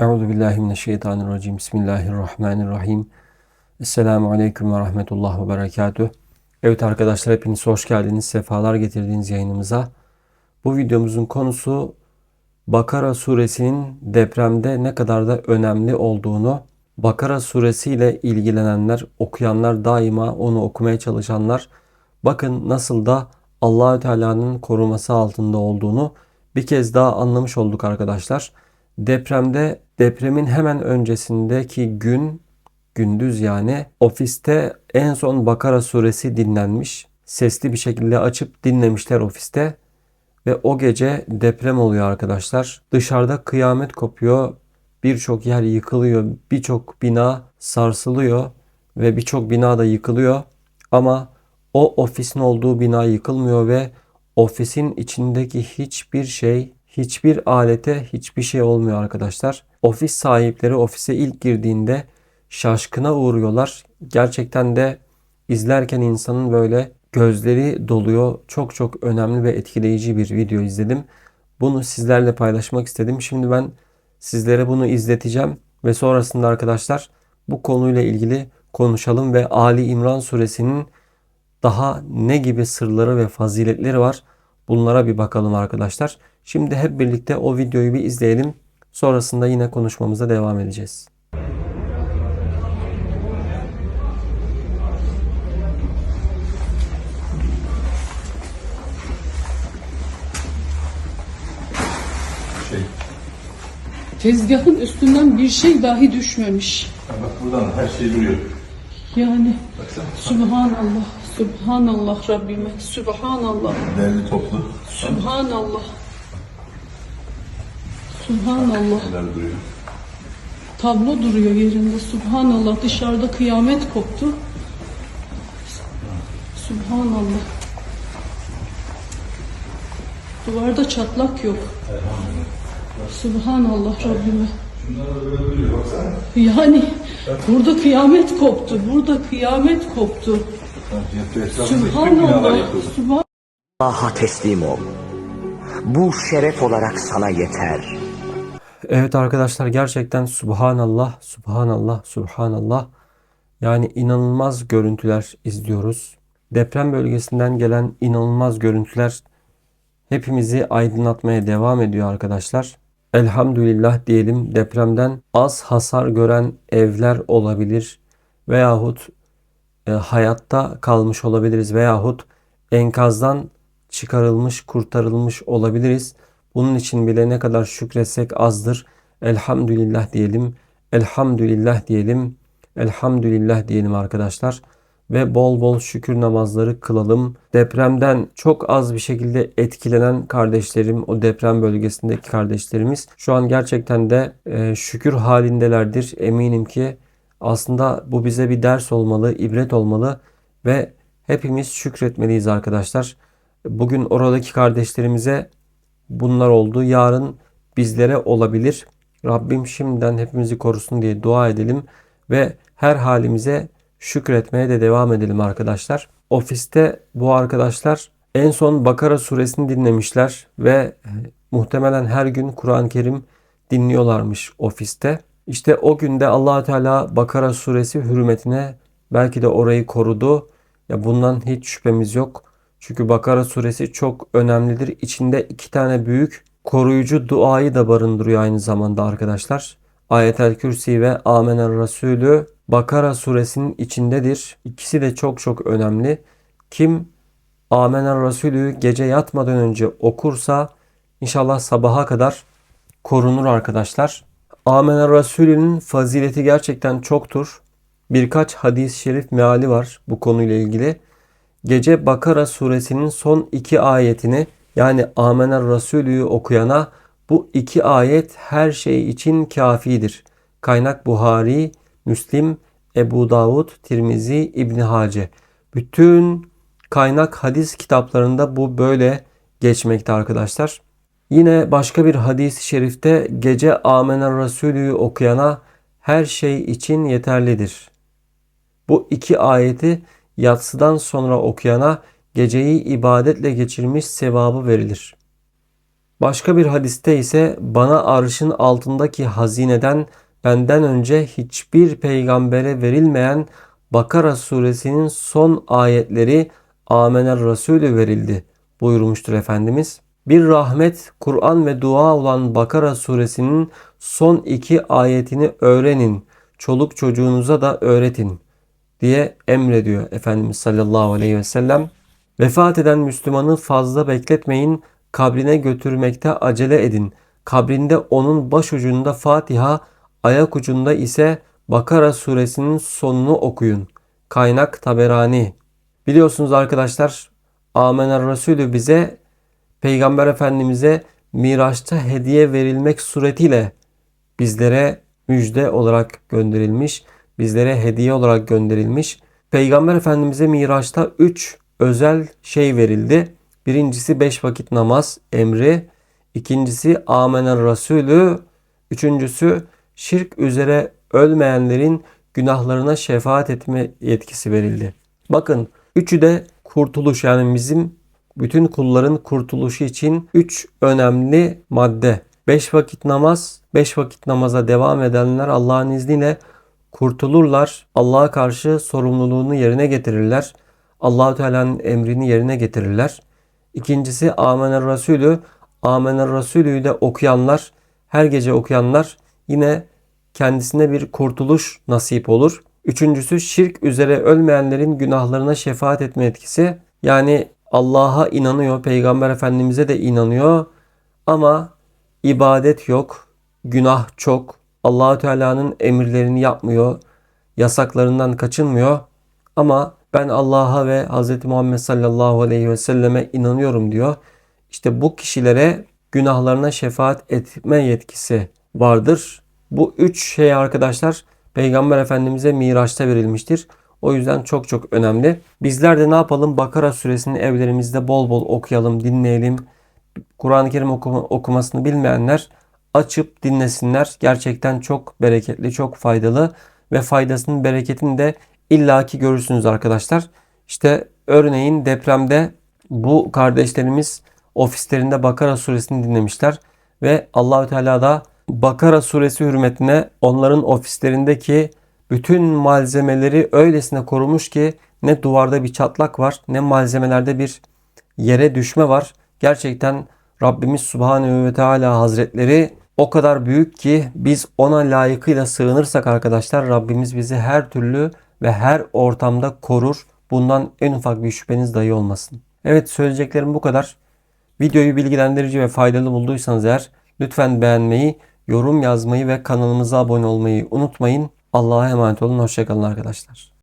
Euzu billahi mineşşeytanirracim. Bismillahirrahmanirrahim. Esselamu aleyküm ve rahmetullah ve berekatüh. Evet arkadaşlar hepiniz hoş geldiniz. Sefalar getirdiğiniz yayınımıza. Bu videomuzun konusu Bakara suresinin depremde ne kadar da önemli olduğunu, Bakara suresiyle ilgilenenler, okuyanlar daima onu okumaya çalışanlar bakın nasıl da Allahü Teala'nın koruması altında olduğunu bir kez daha anlamış olduk arkadaşlar. Depremde depremin hemen öncesindeki gün gündüz yani ofiste en son Bakara suresi dinlenmiş. Sesli bir şekilde açıp dinlemişler ofiste. Ve o gece deprem oluyor arkadaşlar. Dışarıda kıyamet kopuyor. Birçok yer yıkılıyor. Birçok bina sarsılıyor. Ve birçok bina da yıkılıyor. Ama o ofisin olduğu bina yıkılmıyor ve ofisin içindeki hiçbir şey, hiçbir alete hiçbir şey olmuyor arkadaşlar. Ofis sahipleri ofise ilk girdiğinde şaşkına uğruyorlar. Gerçekten de izlerken insanın böyle gözleri doluyor. Çok çok önemli ve etkileyici bir video izledim. Bunu sizlerle paylaşmak istedim. Şimdi ben sizlere bunu izleteceğim ve sonrasında arkadaşlar bu konuyla ilgili konuşalım ve Ali İmran suresinin daha ne gibi sırları ve faziletleri var bunlara bir bakalım arkadaşlar. Şimdi hep birlikte o videoyu bir izleyelim. Sonrasında yine konuşmamıza devam edeceğiz. Şey, Tezgahın üstünden bir şey dahi düşmemiş. ha bak buradan her şey duruyor. Yani Baksana. Subhanallah, Subhanallah Rabbime, Subhanallah, Derli toplu. Subhanallah. Subhanallah. Neler duruyor. Tablo duruyor yerinde. Subhanallah. Dışarıda kıyamet koptu. Subhanallah. Duvarda çatlak yok. Subhanallah Rabbime. Yani burada kıyamet koptu. Burada kıyamet koptu. Subhanallah. yıkıldı. Subhan Allah'a teslim ol. Bu şeref olarak sana yeter. Evet arkadaşlar gerçekten subhanallah, subhanallah, subhanallah. Yani inanılmaz görüntüler izliyoruz. Deprem bölgesinden gelen inanılmaz görüntüler hepimizi aydınlatmaya devam ediyor arkadaşlar. Elhamdülillah diyelim depremden az hasar gören evler olabilir veyahut e, hayatta kalmış olabiliriz veyahut enkazdan çıkarılmış, kurtarılmış olabiliriz. Bunun için bile ne kadar şükretsek azdır. Elhamdülillah diyelim. Elhamdülillah diyelim. Elhamdülillah diyelim arkadaşlar. Ve bol bol şükür namazları kılalım. Depremden çok az bir şekilde etkilenen kardeşlerim, o deprem bölgesindeki kardeşlerimiz şu an gerçekten de e, şükür halindelerdir. Eminim ki aslında bu bize bir ders olmalı, ibret olmalı ve hepimiz şükretmeliyiz arkadaşlar. Bugün oradaki kardeşlerimize bunlar oldu. Yarın bizlere olabilir. Rabbim şimdiden hepimizi korusun diye dua edelim ve her halimize şükretmeye de devam edelim arkadaşlar. Ofiste bu arkadaşlar en son Bakara suresini dinlemişler ve muhtemelen her gün Kur'an-ı Kerim dinliyorlarmış ofiste. İşte o günde allah Teala Bakara suresi hürmetine belki de orayı korudu. Ya bundan hiç şüphemiz yok. Çünkü Bakara suresi çok önemlidir. İçinde iki tane büyük koruyucu duayı da barındırıyor aynı zamanda arkadaşlar. Ayetel Kürsi ve Amener Resulü Bakara suresinin içindedir. İkisi de çok çok önemli. Kim Amener Resulü gece yatmadan önce okursa inşallah sabaha kadar korunur arkadaşlar. Amener Resulü'nün fazileti gerçekten çoktur. Birkaç hadis-i şerif meali var bu konuyla ilgili. Gece Bakara suresinin son iki ayetini yani Amener Resulü'yü okuyana bu iki ayet her şey için kafidir. Kaynak Buhari, Müslim, Ebu Davud, Tirmizi, İbni Hace. Bütün kaynak hadis kitaplarında bu böyle geçmekte arkadaşlar. Yine başka bir hadis-i şerifte gece Amener Resulü'yü okuyana her şey için yeterlidir. Bu iki ayeti yatsıdan sonra okuyana geceyi ibadetle geçirmiş sevabı verilir. Başka bir hadiste ise bana arşın altındaki hazineden benden önce hiçbir peygambere verilmeyen Bakara suresinin son ayetleri Amener Resulü verildi buyurmuştur Efendimiz. Bir rahmet, Kur'an ve dua olan Bakara suresinin son iki ayetini öğrenin. Çoluk çocuğunuza da öğretin diye emrediyor Efendimiz sallallahu aleyhi ve sellem. Vefat eden Müslümanı fazla bekletmeyin, kabrine götürmekte acele edin. Kabrinde onun başucunda Fatiha, ayak ucunda ise Bakara suresinin sonunu okuyun. Kaynak Taberani. Biliyorsunuz arkadaşlar, Amener Resulü bize Peygamber Efendimiz'e Miraç'ta hediye verilmek suretiyle bizlere müjde olarak gönderilmiş, bizlere hediye olarak gönderilmiş. Peygamber Efendimiz'e Miraç'ta 3 özel şey verildi. Birincisi 5 vakit namaz emri, ikincisi Amener Resulü, üçüncüsü şirk üzere ölmeyenlerin günahlarına şefaat etme yetkisi verildi. Bakın üçü de kurtuluş yani bizim bütün kulların kurtuluşu için üç önemli madde. Beş vakit namaz, beş vakit namaza devam edenler Allah'ın izniyle kurtulurlar. Allah'a karşı sorumluluğunu yerine getirirler. Allahu Teala'nın emrini yerine getirirler. İkincisi Amener Resulü. Amener Resulü'yü de okuyanlar, her gece okuyanlar yine kendisine bir kurtuluş nasip olur. Üçüncüsü şirk üzere ölmeyenlerin günahlarına şefaat etme etkisi. Yani Allah'a inanıyor, Peygamber Efendimiz'e de inanıyor ama ibadet yok, günah çok. Allahu Teala'nın emirlerini yapmıyor, yasaklarından kaçınmıyor ama ben Allah'a ve Hz. Muhammed sallallahu aleyhi ve selleme inanıyorum diyor. İşte bu kişilere günahlarına şefaat etme yetkisi vardır. Bu üç şey arkadaşlar Peygamber Efendimiz'e Miraç'ta verilmiştir. O yüzden çok çok önemli. Bizler de ne yapalım? Bakara suresini evlerimizde bol bol okuyalım, dinleyelim. Kur'an-ı Kerim okuma- okumasını bilmeyenler açıp dinlesinler. Gerçekten çok bereketli, çok faydalı ve faydasının bereketini de illaki görürsünüz arkadaşlar. İşte örneğin depremde bu kardeşlerimiz ofislerinde Bakara suresini dinlemişler ve Allahü Teala da Bakara suresi hürmetine onların ofislerindeki bütün malzemeleri öylesine korumuş ki ne duvarda bir çatlak var ne malzemelerde bir yere düşme var. Gerçekten Rabbimiz Subhanehu ve Teala Hazretleri o kadar büyük ki biz ona layıkıyla sığınırsak arkadaşlar Rabbimiz bizi her türlü ve her ortamda korur. Bundan en ufak bir şüpheniz dahi olmasın. Evet söyleyeceklerim bu kadar. Videoyu bilgilendirici ve faydalı bulduysanız eğer lütfen beğenmeyi, yorum yazmayı ve kanalımıza abone olmayı unutmayın. Allah'a emanet olun. Hoşçakalın arkadaşlar.